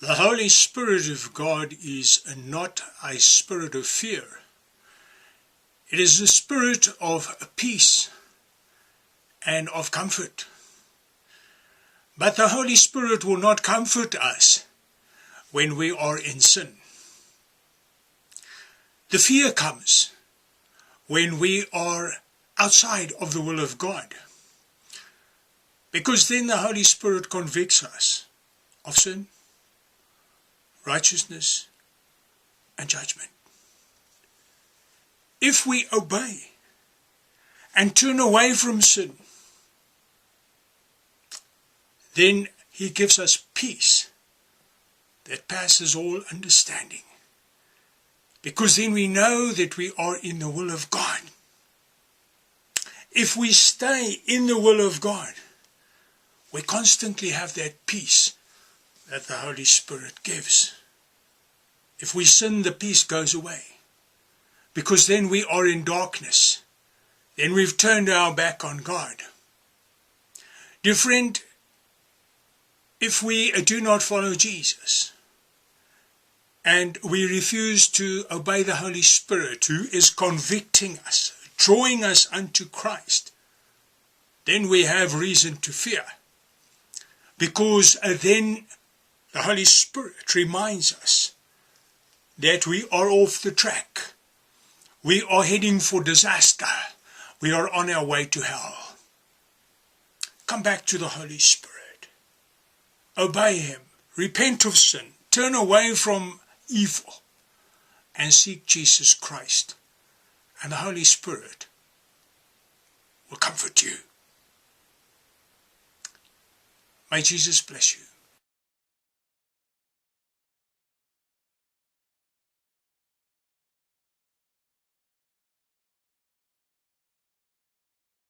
The Holy Spirit of God is not a spirit of fear. It is a spirit of peace and of comfort. But the Holy Spirit will not comfort us when we are in sin. The fear comes when we are outside of the will of God. Because then the Holy Spirit convicts us of sin righteousness, and judgment. If we obey and turn away from sin, then he gives us peace that passes all understanding. Because then we know that we are in the will of God. If we stay in the will of God, we constantly have that peace that the Holy Spirit gives. If we sin, the peace goes away. Because then we are in darkness. Then we've turned our back on God. Dear friend, if we do not follow Jesus, and we refuse to obey the Holy Spirit who is convicting us, drawing us unto Christ, then we have reason to fear. Because uh, then the Holy Spirit reminds us that we are off the track. We are heading for disaster. We are on our way to hell. Come back to the Holy Spirit. Obey Him. Repent of sin. Turn away from evil. And seek Jesus Christ. And the Holy Spirit will comfort you. May Jesus bless you.